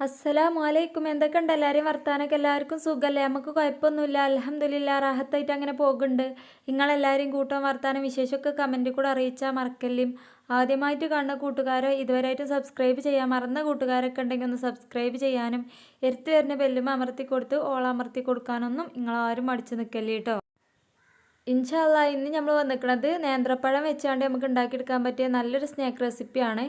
അസ്സലാമു അലൈക്കും എന്തൊക്കെയുണ്ട്? എല്ലാവരെയും വർത്താനൊക്കെ എല്ലാവർക്കും സുഖമല്ലേ നമുക്ക് കുഴപ്പമൊന്നുമില്ല. അലഹമ്മദില്ല റാഹത്തായിട്ട് അങ്ങനെ പോകുന്നുണ്ട്. നിങ്ങളെല്ലാവരെയും കൂട്ടം വർത്താനം വിശേഷമൊക്കെ കമന്റിൽ കൂടെ അറിയിച്ചാൽ മറക്കല്ലേ. ആദ്യമായിട്ട് കാണുന്ന കൂട്ടുകാരോ ഇതുവരെയായിട്ടും സബ്സ്ക്രൈബ് ചെയ്യാൻ മറന്ന കൂട്ടുകാരൊക്കെ ഉണ്ടെങ്കിൽ ഒന്ന് സബ്സ്ക്രൈബ് ചെയ്യാനും എടുത്തു വരുന്ന ബെല്ലും അമർത്തി കൊടുത്ത് ഓളമർത്തി കൊടുക്കാനൊന്നും നിങ്ങളാരും മടിച്ചു നിൽക്കല്ലേ കേട്ടോ ഇൻഷാല്ല ഇന്ന് നമ്മൾ വന്നിരിക്കുന്നത് നേന്ത്രപ്പഴം വെച്ചാണ്ട് നമുക്ക് ഉണ്ടാക്കിയെടുക്കാൻ പറ്റിയ നല്ലൊരു സ്നാക്ക് റെസിപ്പിയാണ്.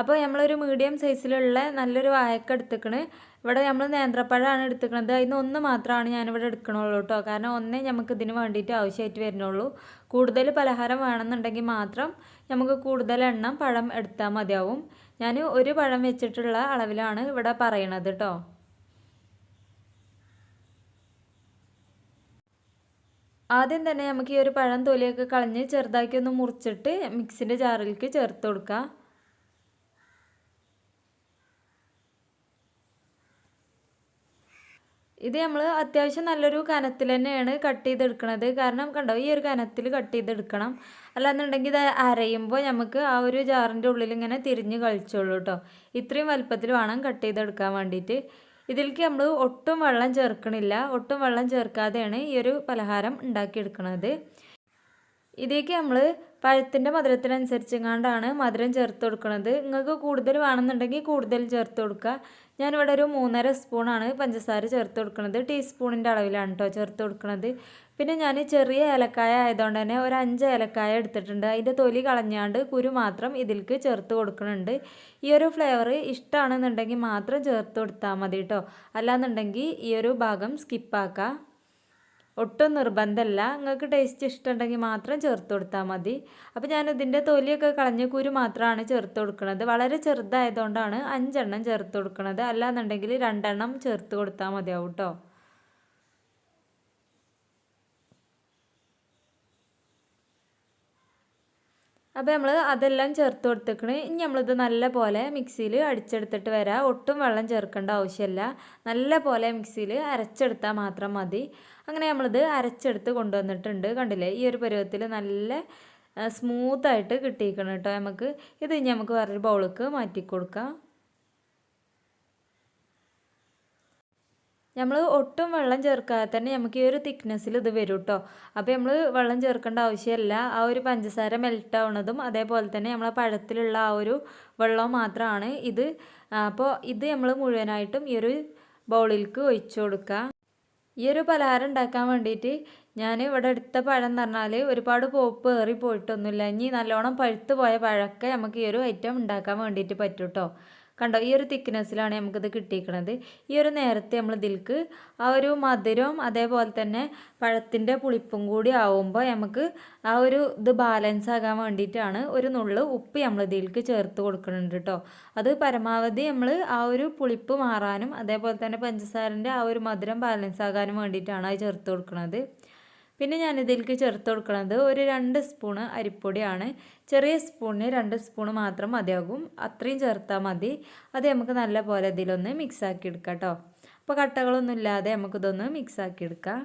അപ്പോൾ നമ്മളൊരു മീഡിയം സൈസിലുള്ള നല്ലൊരു വായക്ക എടുത്തിക്കണ്. ഇവിടെ നമ്മൾ നേന്ത്രപ്പഴമാണ് എടുത്തിക്കണത്. അതിന് ഒന്ന് മാത്രമാണ് ഞാനിവിടെ എടുക്കണുള്ളൂ കേട്ടോ കാരണം ഒന്നേ നമുക്ക് ഇതിന് വേണ്ടിയിട്ട് ആവശ്യമായിട്ട് വരുന്നുള്ളൂ. കൂടുതൽ പലഹാരം വേണമെന്നുണ്ടെങ്കിൽ മാത്രം നമുക്ക് കൂടുതൽ എണ്ണം പഴം എടുത്താൽ മതിയാവും. ഞാൻ ഒരു പഴം വെച്ചിട്ടുള്ള അളവിലാണ് ഇവിടെ പറയണത് കേട്ടോ ആദ്യം തന്നെ നമുക്ക് ഈ ഒരു പഴം തൊലിയൊക്കെ കളഞ്ഞ് ചെറുതാക്കി ഒന്ന് മുറിച്ചിട്ട് മിക്സിന്റെ ജാറിലേക്ക് ചേർത്ത് കൊടുക്കുക. ഇത് നമ്മൾ അത്യാവശ്യം നല്ലൊരു കനത്തിൽ തന്നെയാണ് കട്ട് ചെയ്തെടുക്കണത്. കാരണം കണ്ടോ ഈ ഒരു കനത്തിൽ കട്ട് ചെയ്തെടുക്കണം. അല്ലാന്നുണ്ടെങ്കിൽ ഇത് അരയുമ്പോൾ നമുക്ക് ആ ഒരു ജാറിന്റെ ഉള്ളിൽ ഇങ്ങനെ തിരിഞ്ഞ് കളിച്ചോളൂ കേട്ടോ. ഇത്രയും വലുപ്പത്തിൽ വേണം കട്ട് ചെയ്തെടുക്കാൻ വേണ്ടിയിട്ട്. ഇതിലേക്ക് നമ്മൾ ഒട്ടും വെള്ളം ചേർക്കണില്ല. ഒട്ടും വെള്ളം ചേർക്കാതെയാണ് ഈ ഒരു പലഹാരം ഉണ്ടാക്കിയെടുക്കുന്നത് ഇതിലേക്ക് നമ്മൾ പഴത്തിന്റെ മധുരത്തിനനുസരിച്ചെങ്ങാണ്ടാണ് മധുരം ചേർത്ത് കൊടുക്കുന്നത് നിങ്ങൾക്ക് കൂടുതൽ വേണമെന്നുണ്ടെങ്കിൽ കൂടുതൽ ചേർത്ത് കൊടുക്കുക ഞാനിവിടെ ഒരു മൂന്നര സ്പൂണാണ് പഞ്ചസാര ചേർത്ത് കൊടുക്കുന്നത് ടീസ്പൂണിന്റെ അളവിലാണ് കേട്ടോ ചേർത്ത് കൊടുക്കുന്നത് പിന്നെ ഞാൻ ചെറിയ ഏലക്കായ ആയതുകൊണ്ട് തന്നെ ഒരു അഞ്ച് ഏലക്കായ എടുത്തിട്ടുണ്ട്. അതിന്റെ തൊലി കളഞ്ഞാണ്ട് കുരു മാത്രം ഇതിലേക്ക് ചേർത്ത് കൊടുക്കുന്നുണ്ട് ഈ ഒരു ഫ്ലേവർ ഇഷ്ടമാണെന്നുണ്ടെങ്കിൽ മാത്രം ചേർത്ത് കൊടുത്താൽ മതി കേട്ടോ അല്ലാന്നുണ്ടെങ്കിൽ ഈ ഒരു ഭാഗം സ്കിപ്പാക്കാം. ഒട്ടും നിർബന്ധമല്ല നിങ്ങൾക്ക് ടേസ്റ്റ് ഇഷ്ടമുണ്ടെങ്കിൽ മാത്രം ചേർത്ത് കൊടുത്താൽ മതി. അപ്പോൾ ഞാൻ ഇതിന്റെ തൊലിയൊക്കെ കളഞ്ഞ കുരു മാത്രമാണ് ചേർത്ത് കൊടുക്കുന്നത് വളരെ ചെറുതായതുകൊണ്ടാണ് അഞ്ചെണ്ണം ചേർത്ത് കൊടുക്കുന്നത് അല്ലാന്നുണ്ടെങ്കിൽ രണ്ടെണ്ണം ചേർത്ത് കൊടുത്താൽ മതിയാവും കേട്ടോ അപ്പോൾ നമ്മൾ അതെല്ലാം ചേർത്ത് കൊടുത്തേക്കണ്. ഇനി നമ്മളിത് നല്ല പോലെ മിക്സിയിൽ അടിച്ചെടുത്തിട്ട് വരാം. ഒട്ടും വെള്ളം ചേർക്കേണ്ട ആവശ്യമില്ല നല്ല പോലെ മിക്സിയിൽ അരച്ചെടുത്താൽ മാത്രം മതി. അങ്ങനെ നമ്മളിത് അരച്ചെടുത്ത് കൊണ്ടുവന്നിട്ടുണ്ട്. കണ്ടില്ലേ? ഈ ഒരു പരുവത്തിൽ നല്ല സ്മൂത്തായിട്ട് കിട്ടിയിരിക്കണം കേട്ടോ നമുക്ക്. ഇത് ഇനി നമുക്ക് വേറൊരു ബൗളിലേക്ക് മാറ്റി കൊടുക്കാം നമ്മൾ ഒട്ടും വെള്ളം ചേർക്കാതെ തന്നെ നമുക്ക് ഈ ഒരു തിക്നെസ്സിൽ ഇത് വരും കേട്ടോ അപ്പോൾ നമ്മൾ വെള്ളം ചേർക്കേണ്ട ആവശ്യമില്ല. ആ ഒരു പഞ്ചസാര മെൽറ്റ് ആവുന്നതും അതേപോലെ തന്നെ നമ്മളെ പഴത്തിലുള്ള ആ ഒരു വെള്ളം മാത്രമാണ് ഇത്. അപ്പോൾ ഇത് നമ്മൾ മുഴുവനായിട്ടും ഈ ഒരു ബൗളിലേക്ക് ഒഴിച്ചു കൊടുക്കുക ഈ ഒരു പലഹാരം ഉണ്ടാക്കാൻ വേണ്ടിയിട്ട് ഞാൻ ഇവിടെ എടുത്ത പഴം എന്ന് പറഞ്ഞാൽ ഒരുപാട് പോപ്പ് ഏറി പോയിട്ടൊന്നുമില്ല ഇനി നല്ലോണം പഴുത്ത് പോയ പഴമൊക്കെ നമുക്ക് ഈ ഒരു ഐറ്റം ഉണ്ടാക്കാൻ വേണ്ടിയിട്ട് പറ്റും കേട്ടോ കണ്ടോ ഈ ഒരു തിക്നെസ്സിലാണ് നമുക്കിത് കിട്ടിയിരിക്കുന്നത് ഈ ഒരു നേരത്തെ നമ്മൾ ഇതിൽക്ക് ആ ഒരു മധുരവും അതേപോലെ തന്നെ പഴത്തിന്റെ പുളിപ്പും കൂടി ആവുമ്പോൾ നമുക്ക് ആ ഒരു ഇത് ബാലൻസ് ആകാൻ വേണ്ടിയിട്ടാണ് ഒരു നുള്ളു ഉപ്പ് നമ്മൾ ഇതിൽക്ക് ചേർത്ത് കൊടുക്കുന്നുണ്ട് കേട്ടോ അത് പരമാവധി നമ്മൾ ആ ഒരു പുളിപ്പ് മാറാനും അതേപോലെ തന്നെ പഞ്ചസാരന്റെ ആ ഒരു മധുരം ബാലൻസ് ആകാനും വേണ്ടിയിട്ടാണ് അത് ചേർത്ത് കൊടുക്കുന്നത് പിന്നെ ഞാനിതിലേക്ക് ചേർത്ത് കൊടുക്കുന്നത് ഒരു രണ്ട് സ്പൂണ് അരിപ്പൊടിയാണ്. ചെറിയ സ്പൂണിന് രണ്ട് സ്പൂണ് മാത്രം മതിയാകും. അത്രയും ചേർത്താൽ മതി. അത് നമുക്ക് നല്ല പോലെ ഇതിലൊന്ന് മിക്സ് ആക്കി എടുക്കാം കേട്ടോ. അപ്പോൾ കട്ടകളൊന്നും ഇല്ലാതെ നമുക്കിതൊന്ന് മിക്സ് ആക്കി എടുക്കാം.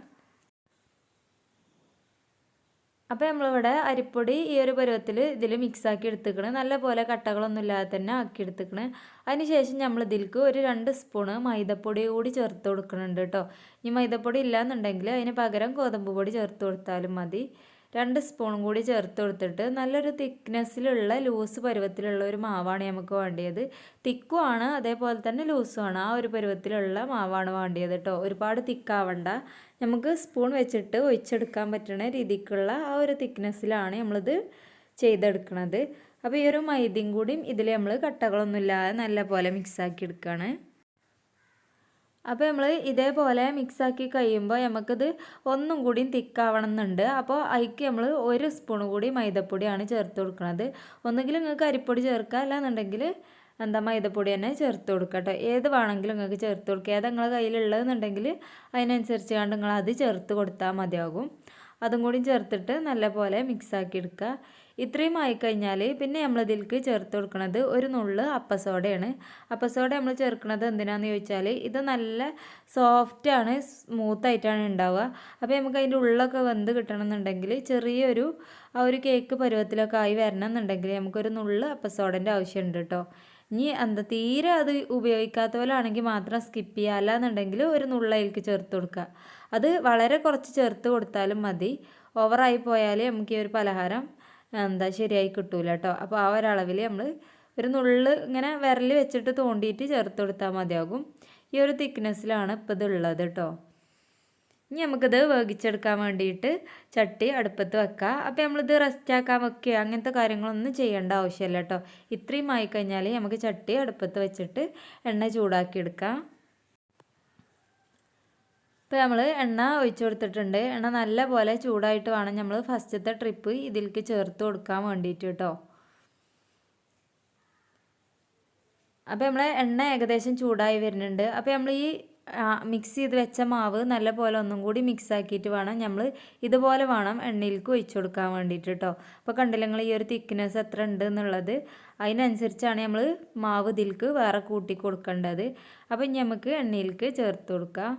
അപ്പോൾ നമ്മളിവിടെ അരിപ്പൊടി ഈ ഒരു പരുവത്തിൽ ഇതിൽ മിക്സാക്കി എടുത്തുക്കണ്. നല്ല പോലെ കട്ടകളൊന്നും ഇല്ലാതെ തന്നെ ആക്കി എടുത്തുക്കണ്. അതിനുശേഷം നമ്മൾ ഇതിൽക്ക് ഒരു രണ്ട് സ്പൂണ് മൈദപ്പൊടി കൂടി ചേർത്ത് കൊടുക്കുന്നുണ്ട് കേട്ടോ ഇനി മൈദപ്പൊടി ഇല്ലയെന്നുണ്ടെങ്കിൽ അതിന് പകരം ഗോതമ്പ് പൊടി ചേർത്ത് കൊടുത്താലും മതി. രണ്ട് സ്പൂണും കൂടി ചേർത്ത് കൊടുത്തിട്ട് നല്ലൊരു തിക്നെസ്സിലുള്ള ലൂസ് പരുവത്തിലുള്ള ഒരു മാവാണ് നമുക്ക് വേണ്ടിയത്. തിക്കുമാണ് അതേപോലെ തന്നെ ലൂസുമാണ്. ആ ഒരു പരുവത്തിലുള്ള മാവാണ് വേണ്ടിയത് കേട്ടോ. ഒരുപാട് തിക്കാവണ്ട. നമുക്ക് സ്പൂൺ വെച്ചിട്ട് ഒഴിച്ചെടുക്കാൻ പറ്റുന്ന രീതിക്കുള്ള ആ ഒരു തിക്നെസ്സിലാണ് നമ്മളിത് ചെയ്തെടുക്കുന്നത് അപ്പോൾ ഈ ഒരു മൈദയും കൂടിയും ഇതിൽ നമ്മൾ കട്ടകളൊന്നുമില്ലാതെ നല്ല പോലെ മിക്സാക്കി എടുക്കുകയാണ് അപ്പോൾ നമ്മൾ ഇതേപോലെ മിക്സാക്കി കഴിയുമ്പോൾ നമുക്കിത് ഒന്നും കൂടി തിക്കാവണം എന്നുണ്ട് അപ്പോൾ അതിക്ക് നമ്മൾ ഒരു സ്പൂൺ കൂടി മൈദപ്പൊടിയാണ് ചേർത്ത് കൊടുക്കുന്നത് ഒന്നുകിൽ നിങ്ങൾക്ക് അരിപ്പൊടി ചേർക്കുക അല്ലാന്നുണ്ടെങ്കിൽ എന്താ മൈദപ്പൊടി തന്നെ ചേർത്ത് കൊടുക്കുക കേട്ടോ ഏത് വേണമെങ്കിലും നിങ്ങൾക്ക് ചേർത്ത് കൊടുക്കുക ഏതാ നിങ്ങളെ കയ്യിലുള്ളതെന്നുണ്ടെങ്കിൽ അതിനനുസരിച്ച് കണ്ട് നിങ്ങൾ അത് ചേർത്ത് കൊടുത്താൽ മതിയാകും. അതും കൂടി ചേർത്തിട്ട് നല്ലപോലെ മിക്സാക്കി എടുക്കുക ഇത്രയും ആയിക്കഴിഞ്ഞാൽ പിന്നെ നമ്മൾ ഇതിലേക്ക് ചേർത്ത് കൊടുക്കുന്നത് ഒരു നുള്ള് അപ്പസോഡയാണ്. അപ്പസോഡ നമ്മൾ ചേർക്കുന്നത് എന്തിനാണെന്ന് ചോദിച്ചാൽ ഇത് നല്ല സോഫ്റ്റാണ് സ്മൂത്തായിട്ടാണ് ഉണ്ടാവുക അപ്പോൾ നമുക്ക് അതിന്റെ ഉള്ളൊക്കെ വെന്ത് കിട്ടണമെന്നുണ്ടെങ്കിൽ ചെറിയൊരു ആ ഒരു കേക്ക് പരുവത്തിലൊക്കെ ആയി വരണമെന്നുണ്ടെങ്കിൽ നമുക്കൊരു നുള്ള് അപ്പസോഡന്റെ ആവശ്യമുണ്ട് കേട്ടോ ഇനി എന്താ തീരെ അത് ഉപയോഗിക്കാത്തവരാണെങ്കിൽ മാത്രം സ്കിപ്പ് ചെയ്യുക അല്ലാന്നുണ്ടെങ്കിൽ ഒരു നുള്ളയിലേക്ക് ചേർത്ത് കൊടുക്കുക അത് വളരെ കുറച്ച് ചേർത്ത് കൊടുത്താലും മതി. ഓവറായി പോയാൽ നമുക്ക് ഈ ഒരു പലഹാരം എന്താ ശരിയായി കിട്ടൂല കേട്ടോ അപ്പോൾ ആ ഒരളവിൽ നമ്മൾ ഒരു നുള്ള് ഇങ്ങനെ വിരൽ വെച്ചിട്ട് തോണ്ടിയിട്ട് ചേർത്ത് കൊടുത്താൽ മതിയാകും. ഈ ഒരു തിക്നെസ്സിലാണ് ഇപ്പോൾ ഇതുള്ളത് കേട്ടോ ഇനി നമുക്കിത് വേവിച്ചെടുക്കാൻ വേണ്ടിയിട്ട് ചട്ടി അടുപ്പത്ത് വെക്കുക അപ്പോൾ നമ്മളിത് റെസ്റ്റ് ആക്കാൻ വെക്കുക അങ്ങനത്തെ കാര്യങ്ങളൊന്നും ചെയ്യേണ്ട ആവശ്യമില്ല കേട്ടോ ഇത്രയും ആയിക്കഴിഞ്ഞാൽ നമുക്ക് ചട്ടി അടുപ്പത്ത് വെച്ചിട്ട് എണ്ണ ചൂടാക്കി എടുക്കാം. ഇപ്പോൾ നമ്മൾ എണ്ണ ഒഴിച്ചു കൊടുത്തിട്ടുണ്ട്. എണ്ണ നല്ല പോലെ ചൂടായിട്ട് വേണം നമ്മൾ ഫസ്റ്റത്തെ ട്രിപ്പ് ഇതിലേക്ക് ചേർത്ത് കൊടുക്കാൻ വേണ്ടിയിട്ട് കേട്ടോ അപ്പോൾ നമ്മൾ എണ്ണ ഏകദേശം ചൂടായി വരുന്നുണ്ട്. അപ്പോൾ നമ്മൾ ഈ മിക്സ് ചെയ്ത് വെച്ച മാവ് നല്ല പോലെ ഒന്നും കൂടി മിക്സ് ആക്കിയിട്ട് വേണം നമ്മൾ ഇതുപോലെ വേണം എണ്ണയിലേക്ക് ഒഴിച്ചു കൊടുക്കാൻ വേണ്ടിയിട്ട് കേട്ടോ അപ്പോൾ കണ്ടില്ല നിങ്ങൾ ഈ ഒരു തിക്നെസ് എത്ര ഉണ്ട് എന്നുള്ളത്? അതിനനുസരിച്ചാണ് നമ്മൾ മാവ് ഇതിലേക്ക് വേറെ കൂട്ടി കൊടുക്കേണ്ടത്. അപ്പോൾ ഇനി നമുക്ക് എണ്ണയിലേക്ക് ചേർത്ത് കൊടുക്കാം.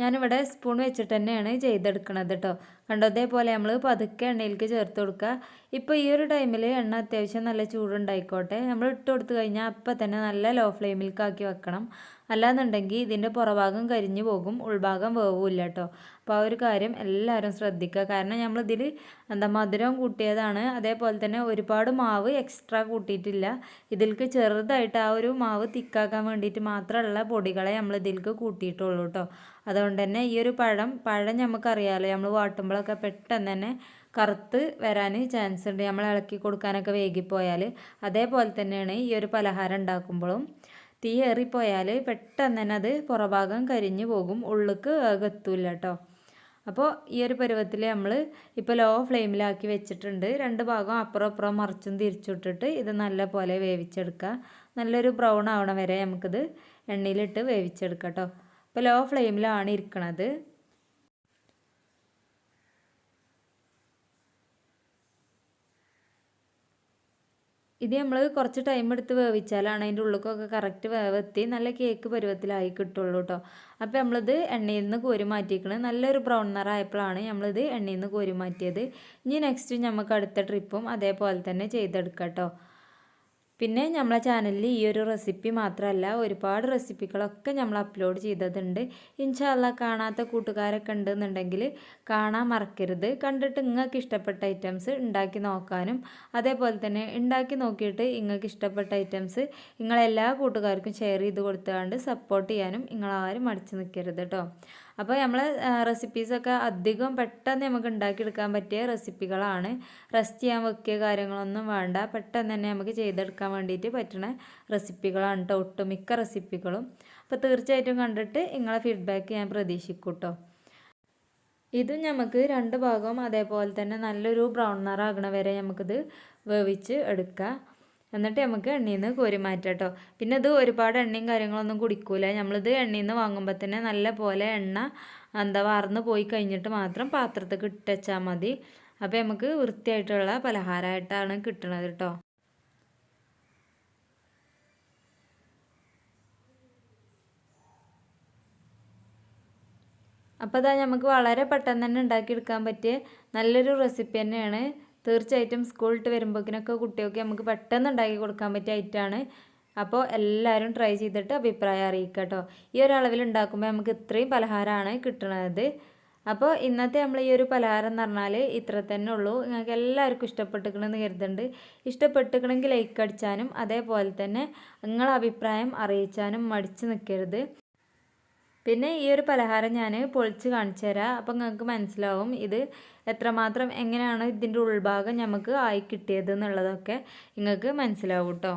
ഞാനിവിടെ സ്പൂൺ വെച്ചിട്ട് തന്നെയാണ് ചെയ്തെടുക്കണത് കേട്ടോ കണ്ടോ അതേപോലെ നമ്മൾ പതുക്കെ എണ്ണയിലേക്ക് ചേർത്ത് കൊടുക്കുക. ഇപ്പോൾ ഈ ഒരു ടൈമിൽ എണ്ണ അത്യാവശ്യം നല്ല ചൂടുണ്ടായിക്കോട്ടെ. നമ്മൾ ഇട്ട് കൊടുത്തു കഴിഞ്ഞാൽ അപ്പം തന്നെ നല്ല ലോ ഫ്ലെയിമിലേക്ക് ആക്കി വെക്കണം. അല്ലാന്നുണ്ടെങ്കിൽ ഇതിന്റെ പുറഭാഗം കരിഞ്ഞു പോകും ഉൾഭാഗം വേവില്ല കേട്ടോ അപ്പോൾ ആ ഒരു കാര്യം എല്ലാവരും ശ്രദ്ധിക്കുക കാരണം നമ്മളിതിൽ എന്താ മധുരം കൂട്ടിയതാണ്. അതേപോലെ തന്നെ ഒരുപാട് മാവ് എക്സ്ട്രാ കൂട്ടിയിട്ടില്ല. ഇതിലേക്ക് ചെറുതായിട്ട് ആ ഒരു മാവ് തിക്കാക്കാൻ വേണ്ടിയിട്ട് മാത്രമുള്ള പൊടികളെ നമ്മൾ ഇതിലേക്ക് കൂട്ടിയിട്ടുള്ളൂ കേട്ടോ അതുകൊണ്ട് തന്നെ ഈ ഒരു പഴം പഴം നമുക്കറിയാമല്ലോ നമ്മൾ വാട്ടുമ്പോഴൊക്കെ പെട്ടെന്ന് തന്നെ കറുത്ത് വരാൻ ചാൻസ് ഉണ്ട് നമ്മൾ ഇളക്കി കൊടുക്കാനൊക്കെ വൈകിപ്പോയാൽ അതേപോലെ തന്നെയാണ് ഈ ഒരു പലഹാരം ഉണ്ടാക്കുമ്പോഴും തീ ഏറിപ്പോയാൽ പെട്ടെന്ന് തന്നെ അത് പുറഭാഗം കരിഞ്ഞു പോകും. ഉള്ളിക്ക് വേഗത്തൂല്ല കേട്ടോ അപ്പോൾ ഈ ഒരു പരുവത്തിൽ നമ്മൾ ഇപ്പോൾ ലോ ഫ്ലെയിമിലാക്കി വെച്ചിട്ടുണ്ട്. രണ്ട് ഭാഗം അപ്പുറം അപ്പുറം മറിച്ചും തിരിച്ചിട്ടിട്ട് ഇത് നല്ല പോലെ വേവിച്ചെടുക്കുക. നല്ലൊരു ബ്രൗൺ ആവണ വരെ നമുക്കിത് എണ്ണയിലിട്ട് വേവിച്ചെടുക്കാം കേട്ടോ ഇപ്പോൾ ലോ ഫ്ലെയിമിലാണ് ഇരിക്കണത്. ഇത് നമ്മൾ കുറച്ച് ടൈം എടുത്ത് വേവിച്ചാലാണ് അതിന്റെ ഉള്ളിലൊക്കെ കറക്റ്റ് വേവെത്തി നല്ല കേക്ക് പരുവത്തിലായി കിട്ടുള്ളൂ കേട്ടോ അപ്പോൾ നമ്മളിത് എണ്ണയിൽ നിന്ന് കോരി മാറ്റിയിരിക്കണത് നല്ലൊരു ബ്രൗൺ നിറായപ്പോഴാണ് നമ്മളിത് എണ്ണയിൽ നിന്ന് കോരി മാറ്റിയത്. ഇനി നെക്സ്റ്റ് നമുക്ക് അടുത്ത ട്രിപ്പും അതേപോലെ തന്നെ ചെയ്തെടുക്കാം കേട്ടോ പിന്നെ നമ്മളെ ചാനലിൽ ഈ ഒരു റെസിപ്പി മാത്രമല്ല ഒരുപാട് റെസിപ്പികളൊക്കെ നമ്മൾ അപ്ലോഡ് ചെയ്തതുണ്ട്. ഇൻഷാല്ല കാണാത്ത കൂട്ടുകാരൊക്കെ ഉണ്ടെന്നുണ്ടെങ്കിൽ കാണാൻ മറക്കരുത്. കണ്ടിട്ട് നിങ്ങൾക്ക് ഇഷ്ടപ്പെട്ട ഐറ്റംസ് ഉണ്ടാക്കി നോക്കാനും അതേപോലെ തന്നെ ഉണ്ടാക്കി നോക്കിയിട്ട് നിങ്ങൾക്ക് ഇഷ്ടപ്പെട്ട ഐറ്റംസ് നിങ്ങളെല്ലാ കൂട്ടുകാർക്കും ഷെയർ ചെയ്ത് കൊടുത്തുകൊണ്ട് സപ്പോർട്ട് ചെയ്യാനും നിങ്ങളാരും മടിച്ചു നിൽക്കരുത് കേട്ടോ അപ്പോൾ നമ്മൾ റെസിപ്പീസൊക്കെ അധികം പെട്ടെന്ന് നമുക്ക് ഉണ്ടാക്കിയെടുക്കാൻ പറ്റിയ റെസിപ്പികളാണ്. റെസ്റ്റ് ചെയ്യാൻ വെക്കിയ കാര്യങ്ങളൊന്നും വേണ്ട. പെട്ടെന്ന് തന്നെ നമുക്ക് ചെയ്തെടുക്കാൻ വേണ്ടിയിട്ട് പറ്റുന്ന റെസിപ്പികളാണ് കേട്ടോ ഒട്ടുമിക്ക റെസിപ്പികളും. അപ്പോൾ തീർച്ചയായിട്ടും കണ്ടിട്ട് നിങ്ങളെ ഫീഡ്ബാക്ക് ഞാൻ പ്രതീക്ഷിക്കും കേട്ടോ ഇതും നമുക്ക് രണ്ട് ഭാഗവും അതേപോലെ തന്നെ നല്ലൊരു ബ്രൗൺ നിറാകണ വരെ നമുക്കിത് വേവിച്ച് എടുക്കാം. എന്നിട്ട് നമുക്ക് എണ്ണയിൽ നിന്ന് കോരി മാറ്റാം കേട്ടോ പിന്നെ ഇത് ഒരുപാട് എണ്ണയും കാര്യങ്ങളൊന്നും കുടിക്കൂല. നമ്മളിത് എണ്ണയിൽ നിന്ന് വാങ്ങുമ്പോൾ തന്നെ നല്ല പോലെ എണ്ണ എന്താ വാർന്ന് പോയി കഴിഞ്ഞിട്ട് മാത്രം പാത്രത്തിൽ ഇട്ടച്ചാൽ മതി. അപ്പോൾ നമുക്ക് വൃത്തിയായിട്ടുള്ള പലഹാരമായിട്ടാണ് കിട്ടുന്നത് കേട്ടോ അപ്പോൾ അതാ നമുക്ക് വളരെ പെട്ടെന്ന് തന്നെ ഉണ്ടാക്കിയെടുക്കാൻ പറ്റിയ നല്ലൊരു റെസിപ്പി തന്നെയാണ്. തീർച്ചയായിട്ടും സ്കൂളിട്ട് വരുമ്പോഴേക്കിനൊക്കെ കുട്ടികൾക്ക് നമുക്ക് പെട്ടെന്ന് ഉണ്ടാക്കി കൊടുക്കാൻ പറ്റിയ ഐറ്റമാണ് അപ്പോൾ എല്ലാവരും ട്രൈ ചെയ്തിട്ട് അഭിപ്രായം അറിയിക്കുക കേട്ടോ ഈ ഒരളവിൽ ഉണ്ടാക്കുമ്പോൾ നമുക്ക് ഇത്രയും പലഹാരമാണ് കിട്ടുന്നത് അപ്പോൾ ഇന്നത്തെ നമ്മൾ ഈ ഒരു പലഹാരം എന്ന് പറഞ്ഞാൽ ഇത്ര തന്നെ ഉള്ളൂ. നിങ്ങൾക്ക് എല്ലാവർക്കും ഇഷ്ടപ്പെട്ടിക്കണമെന്ന് കരുതുന്നുണ്ട്. ഇഷ്ടപ്പെട്ടിക്കണമെങ്കിൽ ലൈക്ക് അടിച്ചാനും അതേപോലെ തന്നെ നിങ്ങളെ അഭിപ്രായം അറിയിച്ചാനും മടിച്ച് നിൽക്കരുത് പിന്നെ ഈ ഒരു പലഹാരം ഞാൻ പൊളിച്ച് കാണിച്ചു തരാം. അപ്പം നിങ്ങൾക്ക് മനസ്സിലാവും ഇത് എത്രമാത്രം എങ്ങനെയാണ് ഇതിന്റെ ഉൾഭാഗം നമുക്ക് ആയി കിട്ടിയത് എന്നുള്ളതൊക്കെ നിങ്ങൾക്ക് മനസ്സിലാവും കേട്ടോ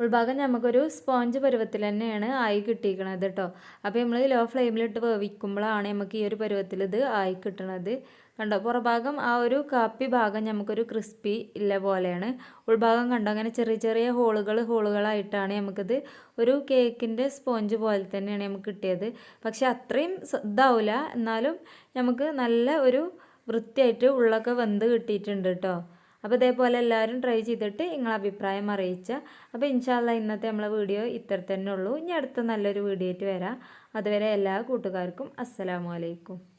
ഉൾഭാഗം നമുക്കൊരു സ്പോഞ്ച് പരുവത്തിൽ തന്നെയാണ് ആയി കിട്ടിയിരിക്കണത് കേട്ടോ അപ്പോൾ നമ്മൾ ലോ ഫ്ലെയിമിലിട്ട് വേവിക്കുമ്പോഴാണ് നമുക്ക് ഈ ഒരു പരുവത്തിൽ ഇത് ആയി കിട്ടണത്. കണ്ടോ? പുറഭാഗം ആ ഒരു കാപ്പി ഭാഗം നമുക്കൊരു ക്രിസ്പി ഇല്ല പോലെയാണ്. ഉൾഭാഗം കണ്ടോ? അങ്ങനെ ചെറിയ ചെറിയ ഹോളുകൾ ഹോളുകളായിട്ടാണ് നമുക്കിത് ഒരു കേക്കിന്റെ സ്പോഞ്ച് പോലെ തന്നെയാണ് നമുക്ക് കിട്ടിയത്. പക്ഷെ അത്രയും ഇതാവില്ല എന്നാലും നമുക്ക് നല്ല ഒരു വൃത്തിയായിട്ട് ഉള്ളൊക്കെ വെന്ത് കിട്ടിയിട്ടുണ്ട് കേട്ടോ. അപ്പോൾ ഇതേപോലെ എല്ലാവരും ട്രൈ ചെയ്തിട്ട് നിങ്ങളെ അഭിപ്രായം അറിയിച്ച. അപ്പോൾ ഇൻഷാല്ല ഇന്നത്തെ നമ്മളെ വീഡിയോ ഇത്ര തന്നെ ഉള്ളൂ. ഇനി അടുത്ത നല്ലൊരു വീഡിയോ ആയിട്ട് വരാം. അതുവരെ എല്ലാ കൂട്ടുകാർക്കും അസ്സലാമു അലൈക്കും.